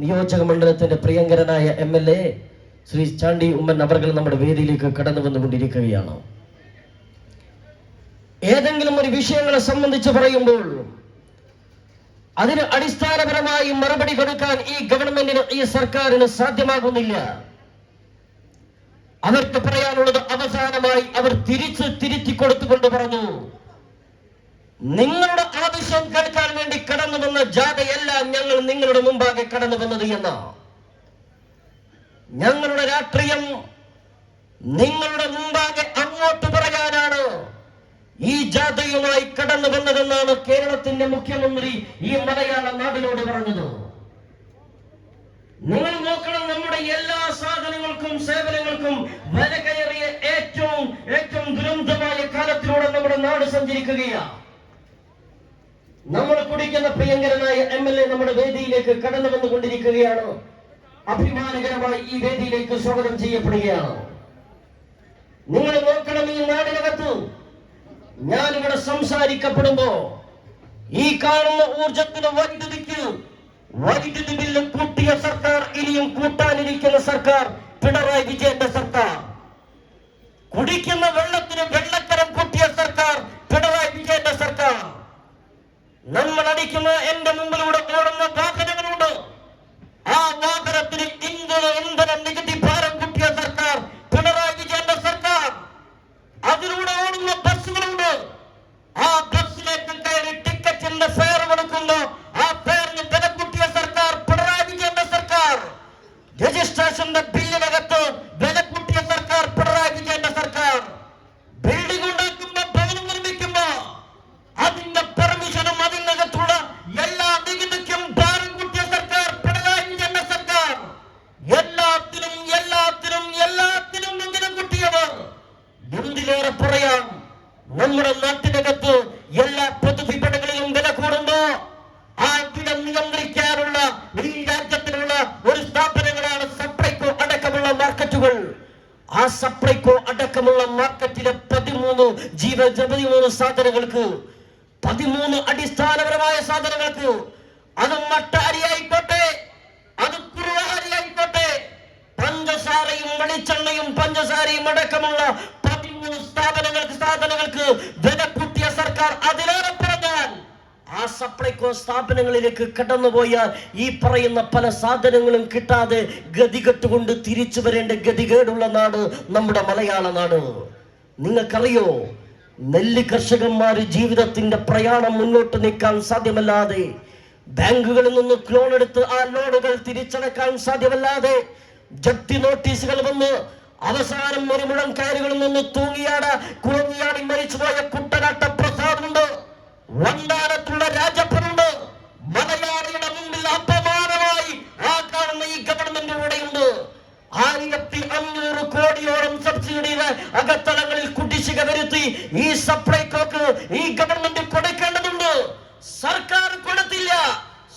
നിയോജക മണ്ഡലത്തിന്റെ പ്രിയങ്കരനായ M L A Shri Chandy Oommen അവർ നമ്മുടെ വേദിയിലേക്ക് കടന്നു വന്നുകൊണ്ടിരിക്കുകയാണ്. ഏതെങ്കിലും ഒരു വിഷയങ്ങളെ സംബന്ധിച്ച് പറയുമ്പോൾ അതിന് അടിസ്ഥാനപരമായി മറുപടി കൊടുക്കാൻ ഈ ഗവൺമെന്റിന് ഈ സർക്കാരിന് സാധ്യമാകുന്നില്ല. അവർക്ക് പറയാനുള്ളത് അവസാനമായി അവർ തിരിച്ച് തിരുത്തി കൊടുത്തുകൊണ്ട് പറഞ്ഞു നിങ്ങളുടെ ആവശ്യം കേൾക്കാൻ വേണ്ടി കടന്നു വന്ന ജാഥയല്ല ഞങ്ങൾ നിങ്ങളുടെ മുമ്പാകെ കടന്നു വന്നത് എന്ന? ഞങ്ങളുടെ രാഷ്ട്രീയം നിങ്ങളുടെ മുമ്പാകെ അങ്ങോട്ട് പറയാനാണ്. ഈ ജാഥയുമായി കടന്നു വന്നതെന്നാണ് കേരളത്തിന്റെ മുഖ്യമന്ത്രി ഈ മലയാള നാടിനോട് പറഞ്ഞത്. നിങ്ങൾ നോക്കണം നമ്മുടെ എല്ലാ സാധനങ്ങൾക്കും സേവനങ്ങൾക്കും വില കയറിയ ഏറ്റവും ഏറ്റവും ദുരന്തമായ കാലത്തിലൂടെ നമ്മുടെ നാട് സഞ്ചരിക്കുകയാണ്. നമ്മൾ കുടിക്കുന്ന പ്രിയങ്കരനായ എം എൽ എ നമ്മുടെ വേദിയിലേക്ക് കടന്നു വന്നുകൊണ്ടിരിക്കുകയാണ്. അഭിമാനകരമായി ഈ വേദിയിലേക്ക് സ്വാഗതം ചെയ്യപ്പെടുകയാണ്. നിങ്ങൾ നോക്കണം ഈ നാടിനകത്ത്. ഞാനിവിടെ സംസാരിക്കപ്പെടുമ്പോ ഈ കാണുന്ന ഊർജത്തിന് വൈദ്യുതിക്ക് വൈദ്യുതി ബില്ല് കൂട്ടിയ സർക്കാർ ഇനിയും കൂട്ടാനിരിക്കുന്ന സർക്കാർ പിണറായി വിജയന്റെ സർക്കാർ. കുടിക്കുന്ന വെള്ളത്തിന് വെള്ളക്കരം നമ്മൾ അടിക്കുന്ന എന്റെ മുമ്പിലൂടെ ഓടുന്ന വാഹനങ്ങളുണ്ട് ആ വാഹനത്തിന് ഇന്ധന ഇന്ധന നികുതി ഭാരം കൂട്ടിയ സർക്കാർ പിണറായി വിജയന്റെ സർക്കാർ. അതിലൂടെ ഓടുന്ന ബസ്സുകളുണ്ട്. ആ ബസ്സിലേക്ക് കയറി ടിക്കറ്റിന്റെ ഫെയർ കൊടുക്കുമ്പോ അടക്കമുള്ള പതിമൂന്ന് സ്ഥാപനങ്ങൾക്ക് സ്ഥാപനങ്ങൾക്ക് വില കൂട്ടിയ സർക്കാർ അതിലേറെ പറഞ്ഞാൽ ആ സപ്ലൈകോ സ്ഥാപനങ്ങളിലേക്ക് കടന്നുപോയ ഈ പറയുന്ന പല സാധനങ്ങളും കിട്ടാതെ ഗതികെട്ടുകൊണ്ട് തിരിച്ചു വരേണ്ട ഗതികേടുള്ള നാട് നമ്മുടെ മലയാള നാട്. നിങ്ങൾക്കറിയോ? നെല്ല് കർഷകന്മാർ ജീവിതത്തിന്റെ പ്രയാണം മുന്നോട്ട് നിൽക്കാൻ സാധ്യമല്ലാതെ ബാങ്കുകളിൽ നിന്ന് ലോൺ എടുത്ത് ആ ലോണുകൾ തിരിച്ചടക്കാൻ സാധ്യമല്ലാതെ ജപ്തി നോട്ടീസുകൾ വന്ന് അവസാനം ഒരു മുഴം കയറുകളിൽ നിന്ന് തൂങ്ങിയാട് കുളങ്ങിയാടി മരിച്ചുപോയ കുട്ടനാട്ട പ്രസാദുണ്ട്. വണ്ടാനത്തുള്ള രാജപ്പനുണ്ട്. മലയാളിയുടെ മുമ്പിൽ അപമാനമായി ആ കാണുന്ന ഈ ഗവൺമെന്റ് ഇവിടെയുണ്ട്. ആയിരത്തി അഞ്ഞൂറ് കോടിയോളം സബ്സിഡിയുടെ അകത്തളങ്ങളിൽ കുടിശ്ശിക വരുത്തി ഈ സപ്ലൈകോക്ക് ഈ ഗവൺമെന്റ് കൊടുക്കേണ്ടതുണ്ട്. സർക്കാർ കൊടുത്തില്ല.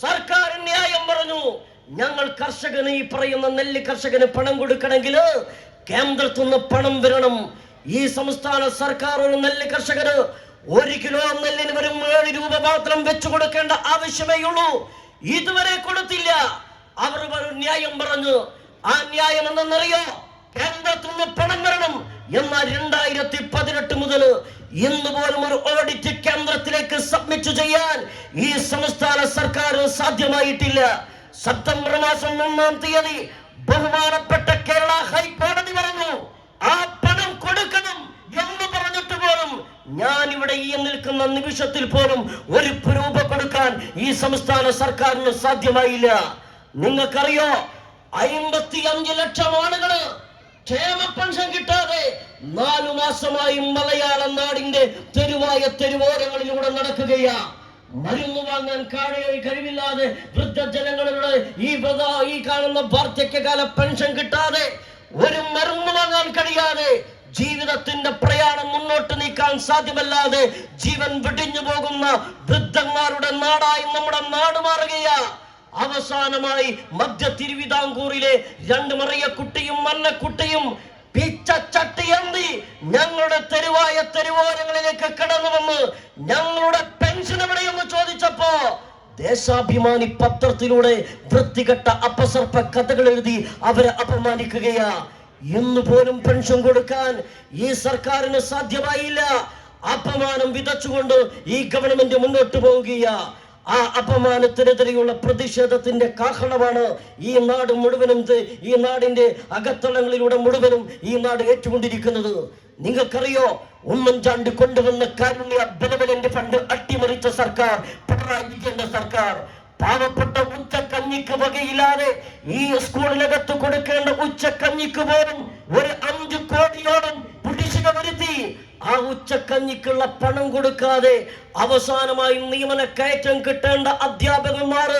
സർക്കാർ ന്യായം പറഞ്ഞു. ഞങ്ങൾ കർഷകന് ഈ പറയുന്ന നെല്ല് കർഷകന് പണം കൊടുക്കണമെങ്കിൽ കേന്ദ്രത്തിൽ നിന്ന് പണം വരണം. ഈ സംസ്ഥാന സർക്കാർ ഒരു നെല്ല് കർഷകന് ഒരു കിലോ നെല്ലിന് വെറും ഏഴ് രൂപ മാത്രം വെച്ചു കൊടുക്കേണ്ട ആവശ്യമേ ഉള്ളൂ. ഇതുവരെ കൊടുത്തില്ല. അവർ ഒരു ന്യായം പറഞ്ഞു. ആ ന്യായം എന്തെന്നറിയോ? കേന്ദ്രത്തിൽ നിന്ന് പണം വരണം. എന്നാൽ രണ്ടായിരത്തി പതിനെട്ട് മുതൽ ഇന്ന് പോലും ഒരു ഓഡിറ്റ് കേന്ദ്രത്തിലേക്ക് സബ്മിറ്റ് ചെയ്യാൻ ഈ സംസ്ഥാന സർക്കാർ സാധ്യമായിട്ടില്ല. സെപ്റ്റംബർ മാസം ഒന്നാം തീയതി ബഹുമാനപ്പെട്ട കേരള ഹൈക്കോടതി പറഞ്ഞു ആ പണം കൊടുക്കണം എന്ന് പറഞ്ഞിട്ട് പോലും ഞാൻ ഇവിടെ ഈ നിൽക്കുന്ന നിമിഷത്തിൽ പോലും ഒരു രൂപ കൊടുക്കാൻ ഈ സംസ്ഥാന സർക്കാരിന് സാധ്യമായില്ല. നിങ്ങൾക്കറിയോ അയിമ്പത്തി അഞ്ച് ലക്ഷം ആളുകൾ ക്ഷേമ പെൻഷൻ കിട്ടാതെ നാലു മാസമായി മലയാള നാടിന്റെ തെരുവായ തെരുവോരങ്ങളിലൂടെ നടക്കുകയാ. മരുന്ന് വാങ്ങാൻ കാഴയായി കഴിവില്ലാതെ വൃദ്ധജനങ്ങളുടെ ഈ ഈ കാണുന്ന വാർദ്ധക്യകാല പെൻഷൻ കിട്ടാതെ ഒരു മരുന്ന് വാങ്ങാൻ കഴിയാതെ ജീവിതത്തിന്റെ പ്രയാണം മുന്നോട്ട് നീക്കാൻ സാധ്യമല്ലാതെ ജീവൻ വെടിഞ്ഞു പോകുന്ന വൃദ്ധന്മാരുടെ നാടായി നമ്മുടെ നാട് മാറുകയാ. അവസാനമായി മധ്യ തിരുവിതാംകൂറിലെ രണ്ട് മറിയക്കുട്ടിയും മന്നക്കുട്ടിയും പിച്ചച്ചട്ടിയന്തി ഞങ്ങളുടെ തെരുവായ തെരുവോരങ്ങളിലേക്ക് കടന്നു വന്ന് ഞങ്ങളുടെ പെൻഷൻ എവിടെയെന്ന് ചോദിച്ചപ്പോ ദേശാഭിമാനി പത്രത്തിലൂടെ വൃത്തികെട്ട അപസർപ്പ കഥകൾ എഴുതി അവരെ അപമാനിക്കുകയാ. ഇന്ന് പോലും പെൻഷൻ കൊടുക്കാൻ ഈ സർക്കാരിന് സാധ്യമായില്ല. അപമാനം വിതച്ചുകൊണ്ട് ഈ ഗവൺമെന്റ് മുന്നോട്ട് പോവുകയാ. ആ അപമാനത്തിനെതിരെയുള്ള പ്രതിഷേധത്തിന്റെ കാഹളമാണ് ഈ നാട് മുഴുവനും ഈ നാടിന്റെ അകത്തളങ്ങളിലൂടെ മുഴുവനും ഈ നാട് ഏറ്റുകൊണ്ടിരിക്കുന്നത്. നിങ്ങൾക്കറിയോ ഉമ്മൻചാണ്ടി കൊണ്ടുവന്ന കാരുണ്യ ബലബലന്റെ ഫണ്ട് അട്ടിമറിച്ച സർക്കാർ പിണറായി വിജയന്റെ സർക്കാർ. പാവപ്പെട്ട ഉച്ചക്കഞ്ഞിക്ക് വകയില്ലാതെ ഈ സ്കൂളിനകത്ത് കൊടുക്കേണ്ട ഉച്ചക്കഞ്ഞിക്ക് പോലും ഒരു അഞ്ചു കോടിയോളം കുടിശ്ശിക വരുത്തി ആ ഉച്ചക്കഞ്ഞിക്കുള്ള പണം കൊടുക്കാതെ അവസാനമായി നിയമന കയറ്റം കിട്ടേണ്ട അധ്യാപകന്മാർ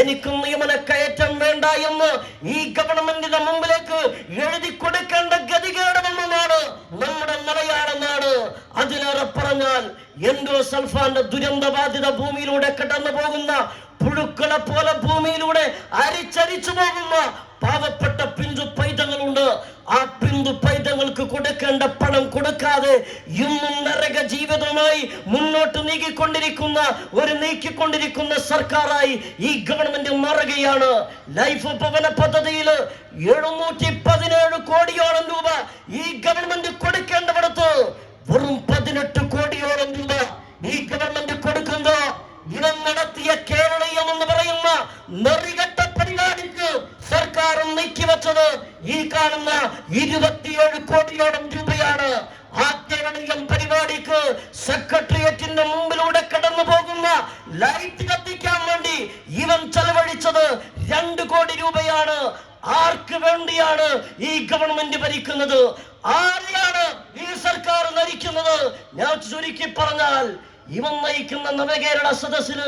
എനിക്കും നിയമന കയറ്റം വേണ്ട എന്ന് ഈ ഗവൺമെന്റിന്റെ മുമ്പിലേക്ക് എഴുതി കൊടുക്കേണ്ട ഗതികേട് വന്നതാണ് നമ്മുടെ മലയാള നാട്. അതിലേറെ പറഞ്ഞാൽ എൻഡോ സൽഫാന്റെ ദുരന്തബാധിത ഭൂമിയിലൂടെ കടന്നു പോകുന്ന പുഴുക്കളെ പോലെ ഭൂമിയിലൂടെ അരിച്ചരിച്ചു പോകുന്ന പാവപ്പെട്ട പിഞ്ചു പൈതങ്ങളുണ്ട് ആ പിന്തു പൈതങ്ങൾക്ക് കൊടുക്കേണ്ട പണം കൊടുക്കാതെ ഇന്നും നരക ജീവിതമായി മുന്നോട്ട് നീങ്ങിക്കൊണ്ടിരിക്കുന്ന ഒരു നീക്കിക്കൊണ്ടിരിക്കുന്ന സർക്കാരായി ഈ ഗവൺമെന്റ് മാറുകയാണ്. ലൈഫ് ഭവന പദ്ധതിയിൽ എഴുന്നൂറ്റി പതിനേഴ് കോടിയോളം രൂപ ഈ ഗവൺമെന്റ് കൊടുക്കേണ്ടവിടത്ത് വെറും പതിനെട്ട് കോടിയോളം രൂപ ഈ ഗവൺമെന്റ് കൊടുക്കുന്ന ഇടം നടത്തിയ കേരളീയം എന്ന് പറയുന്ന സർക്കാർ നീക്കിവെച്ചത് ഈ കാണുന്ന ഇരുപത്തിയേഴ് കോടിയോളം രൂപയാണ്. ആദ്യം പരിപാടിക്ക് സെക്രട്ടേറിയറ്റിന്റെ മുമ്പിലൂടെ കടന്നു പോകുന്ന ലൈറ്റ് കത്തിക്കാൻ വേണ്ടി ഇവൻ ചെലവഴിച്ചത് രണ്ട് കോടി രൂപയാണ്. ആർക്ക് വേണ്ടിയാണ് ഈ ഗവൺമെന്റ് ഭരിക്കുന്നത്? ആരെയാണ് ഈ സർക്കാർ നയിക്കുന്നത് ഞാൻ ചുരുക്കി പറഞ്ഞാൽ ഇവൻ നയിക്കുന്ന നവകേരള സദസ്സിൽ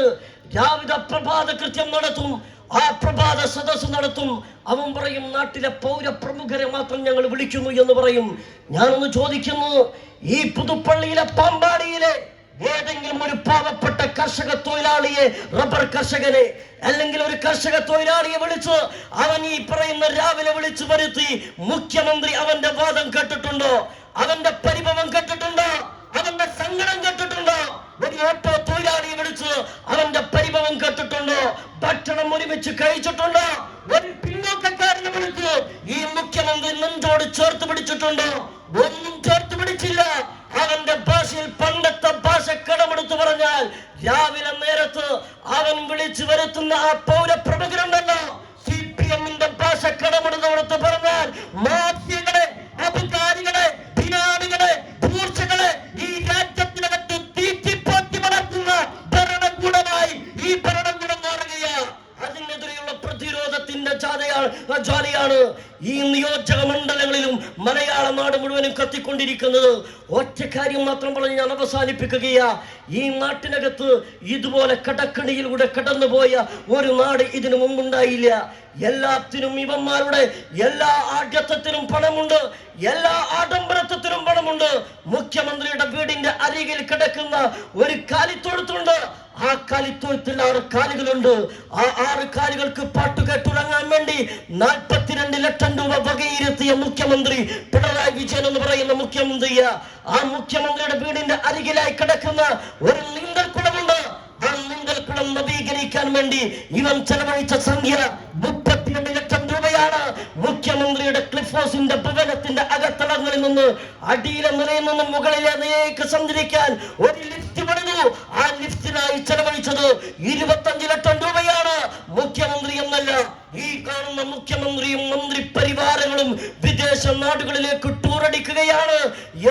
രാവിലെ പ്രഭാത കൃത്യം നടത്തും. ആ പ്രഭാത സദസ് നടത്തും. അവൻ പറയും നാട്ടിലെ പൗരപ്രമുഖരെ മാത്രം ഞങ്ങൾ വിളിക്കുന്നു എന്ന് പറയും. ഞാനൊന്ന് ചോദിക്കുന്നു ഈ പുതുപ്പള്ളിയിലെ പാമ്പാടിയിലെ ഏതെങ്കിലും ഒരു പാവപ്പെട്ട കർഷക തൊഴിലാളിയെ റബ്ബർ കർഷകനെ അല്ലെങ്കിൽ ഒരു കർഷക തൊഴിലാളിയെ വിളിച്ച് അവൻ ഈ പറയുന്ന രാവിലെ വിളിച്ചു വരുത്തി മുഖ്യമന്ത്രി അവന്റെ വാദം കേട്ടിട്ടുണ്ടോ? അവന്റെ നാട് മുഴുവനും കത്തിക്കൊണ്ടിരിക്കുന്നത്. ഒറ്റ കാര്യം മാത്രം പറഞ്ഞ് ഞാൻ അവസാനിപ്പിക്കുകയാ. ഈ നാട്ടിനകത്ത് ഇതുപോലെ കടക്കണിയിലൂടെ കടന്നുപോയ ഒരു നാട് ഇതിനു മുമ്പുണ്ടായില്ല. എല്ലാത്തിനും ഇവന്മാരുടെ എല്ലാ ആഢ്യത്വത്തിനും പണമുണ്ട്. എല്ലാ ആഡംബരത്വത്തിനും പണമുണ്ട്. മുഖ്യമന്ത്രിയുടെ വീടിന്റെ അരികിൽ കിടക്കുന്ന ഒരു കാലിത്തൊഴുത്തുണ്ട് ആ കാലിത്തൊഴുത്തിൽ ആറ് കാലുകളുണ്ട്. ആ ആറ് കാലുകൾക്ക് പാട്ട് കേട്ടുറങ്ങാൻ വേണ്ടി നാൽപ്പത്തിരണ്ട് ലക്ഷം രൂപ വകയിരുത്തിയ മുഖ്യമന്ത്രി പിണറായി വിജയൻ എന്ന് പറയുന്ന മുഖ്യമന്ത്രിയ. ആ മുഖ്യമന്ത്രിയുടെ വീടിന്റെ അരികിലായി കിടക്കുന്ന ഒരു നീന്തൽ കുളമുണ്ട്. ആ നീന്തൽ കുളം നവീകരിക്കാൻ വേണ്ടി ഇവൻ ചെലവഴിച്ച സംഖ്യ മുപ്പത്തിരണ്ട് ലക്ഷം രൂപയാണ്. മുഖ്യമന്ത്രിയുടെ ക്ലിഫ് ഹൗസിന്റെ ഭവനത്തിന്റെ അകത്തളങ്ങളിൽ നിന്ന് അടിയിലെ നിലയിൽ നിന്ന് മുകളിലേക്ക് സഞ്ചരിക്കാൻ ഒരു ലിഫ്റ്റ് പണിതു. ആ ലിഫ്റ്റിനായി ചെലവഴിച്ചത് ഇരുപത്തഞ്ച് ലക്ഷം രൂപയാണ്. മുഖ്യമന്ത്രി എന്നല്ല ഈ കാണുന്ന മുഖ്യമന്ത്രിയും മന്ത്രി പരിവാരങ്ങളും വിദേശ നാടുകളിലേക്ക് ടൂറടിക്കുകയാണ്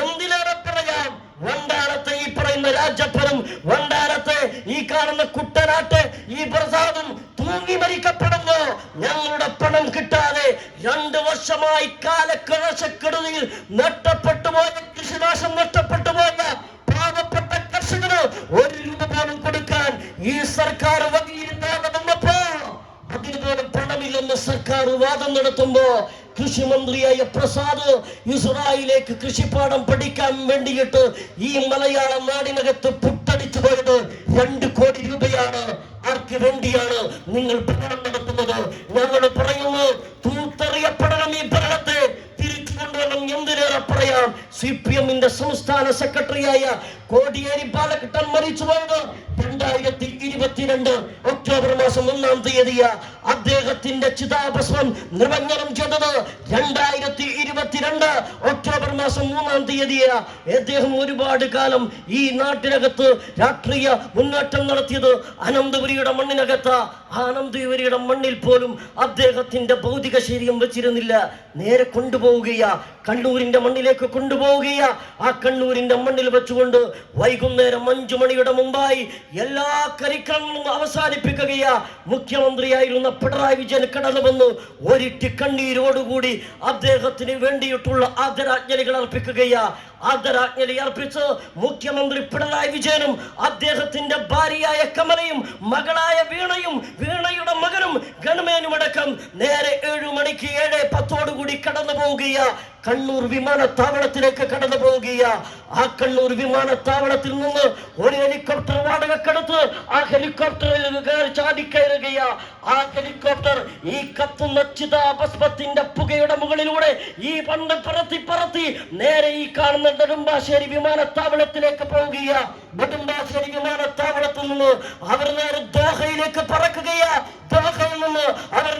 എന്തിനേറെ പറയാം? വണ്ടാരത്തെ ഈ പറയുന്ന രാജപ്പനും വണ്ടാരത്തെ ഈ കാണുന്ന കുട്ടനാട്ട് ഈ പ്രസാദും തൂങ്ങി മരിക്കപ്പെടുന്നു. ഞങ്ങളുടെ പണം കിട്ടാതെ രണ്ട് വർഷമായി കാലക്കഴശക്കെടുതിയിൽ നഷ്ടപ്പെട്ടു പോയ കൃഷിനാശം നഷ്ടപ്പെട്ടു പോയ പാവപ്പെട്ട ഒരു രൂപ പോലും കൊടുക്കാൻ ഈ സർക്കാർ അതിനുപോലും പണമില്ലെന്ന് സർക്കാർ വാദം നടത്തുമ്പോ കൃഷിമന്ത്രിയായ പ്രസാദ് ഇസ്രായേലേക്ക് കൃഷിപ്പാഠം പഠിക്കാൻ വേണ്ടിയിട്ട് ഈ മലയാള നാടിനകത്ത് പുട്ടടിച്ചു പോയത് രണ്ട് കോടി രൂപയാണ്. ആർക്ക് വേണ്ടിയാണ് നിങ്ങൾ ഭരണം നടത്തുന്നത്? ഞങ്ങൾ പറയുന്നു തൂത്തെറിയപ്പെടണം ഈ ഭരണത്തെ. തിരിച്ചു കൊണ്ടുവരണം എന്തിനേറെ പറയാം? സി പി എമ്മിന്റെ സംസ്ഥാന സെക്രട്ടറിയായ കോടിയേരി ബാലകൃഷ്ണൻ മരിച്ചു പോയത് രണ്ടായിരത്തി ഇരുപത്തിരണ്ട് ഒക്ടോബർ മാസം ഒന്നാം തീയതിയ അദ്ദേഹത്തിന്റെ ചിതാഭസ്മം നിമഞ്ജനം ചെയ്തത്. രണ്ടായിരത്തി ഇരുപത്തിരണ്ട് ഒക്ടോബർ മാസം മൂന്നാം തീയതിയ അദ്ദേഹം ഒരുപാട് കാലം ഈ നാട്ടിനകത്ത് രാഷ്ട്രീയ മുന്നേറ്റം നടത്തിയത്. അനന്തപുരിയുടെ മണ്ണിനകത്ത. ആനന്ദപുരിയുടെ മണ്ണിൽ പോലും അദ്ദേഹത്തിന്റെ ഭൗതിക ശരീരം വെച്ചിരുന്നില്ല. നേരെ കൊണ്ടുപോവുകയാ. കണ്ണൂരിന്റെ മണ്ണിലേക്ക് കൊണ്ടുപോവുകയാ. ആ കണ്ണൂരിന്റെ മണ്ണിൽ വെച്ചുകൊണ്ട് വൈകുന്നേരം അഞ്ചു മണിയുടെ മുമ്പായി എല്ലാ കരിക്രമങ്ങളും അവസാനിപ്പിക്കുകയാ. മുഖ്യമന്ത്രിയായിരുന്ന പിണറായി വിജയൻ കടന്നു വന്ന് ഒരിറ്റ് കണ്ണീരോടുകൂടി അദ്ദേഹത്തിന് വേണ്ടിയിട്ടുള്ള ആദരാജ്ഞലികൾ അർപ്പിക്കുകയാ. ആദരാജ്ഞലി അർപ്പിച്ച് മുഖ്യമന്ത്രി പിണറായി വിജയനും അദ്ദേഹത്തിന്റെ ഭാര്യയായ കമലയും മകളായ വീണയും വീണയുടെ മകനും ഗണമേനുമടക്കം നേരെ ഏഴു മണിക്ക് ഏഴ് പത്തോടുകൂടി കടന്നു പോവുകയാ കണ്ണൂർ വിമാനത്താവളത്തിലേക്ക് കടന്നു പോവുകയാ ആ കണ്ണൂർ വിമാനത്താവളത്തിൽ നിന്ന് ഒരു ഹെലികോപ്റ്റർ വാടകക്കെടുത്ത് ആ ഹെലികോപ്റ്ററിൽ കയറി ചാടിക്കയറുകയാ ആ ഹെലികോപ്റ്റർ ഈ കത്തുന്ന ചിതാഭസ്മത്തിന്റെ പുകയുടെ മുകളിലൂടെ ഈ പണ്ട് പറത്തി പറത്തി നേരെ ഈ കാണുന്ന നെടുമ്പാശ്ശേരി വിമാനത്താവളത്തിലേക്ക് പോവുകയാ. നെടുമ്പാശ്ശേരി വിമാനത്താവളത്തിൽ നിന്ന് അവർ നേരെ ദോഹയിലേക്ക് പറക്കുകയാ. ദോഹയിൽ നിന്ന് അവർ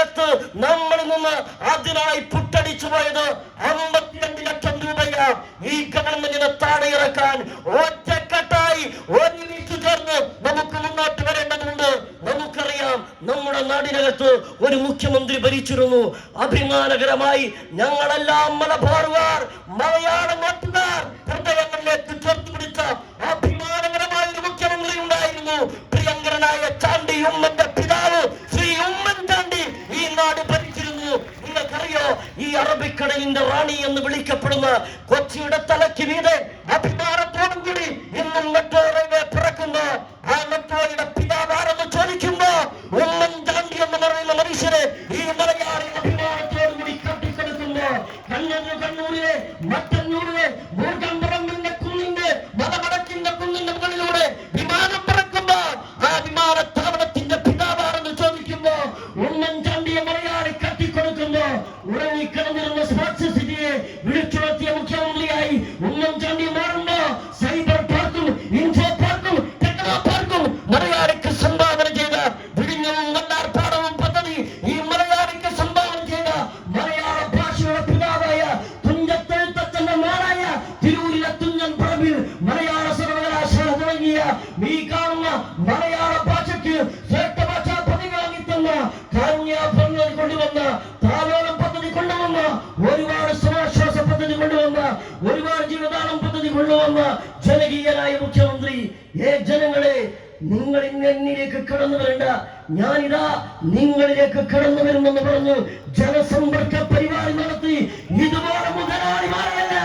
നാടിനകത്ത് നമ്മളിൽ നിന്ന് അതിനായി പുട്ടടിച്ചു പോയത് അമ്പത്തിരണ്ട് ലക്ഷം രൂപയാ. ഈ ഗവൺമെന്റിനെ താഴെ ഇറക്കാൻ ഒറ്റക്കെട്ടായി ഒരുമിച്ച് ചേർന്ന് നമുക്ക് മുന്നോട്ട് വരേണ്ടതുണ്ട്. നമുക്കറിയാം നമ്മുടെ നാടിനകത്ത് ഒരു മുഖ്യമന്ത്രി ഭരിച്ചിരുന്നു. അഭിമാനകരമായി ഞങ്ങളെല്ലാം മലബാറുകാർ മലയാള നാട്ടുകാർ ഹൃദയങ്ങളിലേക്ക് ചേർത്ത് പിടിച്ച അഭിമാനകരമായ ഒരു മുഖ്യമന്ത്രി ഉണ്ടായിരുന്നു. പ്രിയങ്കരനായ ചാണ്ടി ഉമ്മന്റെ ഈ അറബിക്കടലിന്റെ റാണി എന്ന് വിളിക്കപ്പെടുന്ന കൊച്ചിയുടെ തലക്ക് മീതെ അഭിമാനത്തോടും കൂടി ഇന്നും മെട്രോ ഒരുപാട് ജീവദാനം പദ്ധതി കൊണ്ടുവന്ന ജനകീയനായ മുഖ്യമന്ത്രി ഏ ജനങ്ങളെ നിങ്ങൾ ഇന്ന് എന്നിലേക്ക് കടന്നു വരണ്ട. ഞാനിതാ നിങ്ങളിലേക്ക് കടന്നു വരുമെന്ന് പറഞ്ഞു ജനസമ്പർക്ക പരിപാടി നടത്തി. ഇതുപോലെ മുതലാളിമാരെയല്ല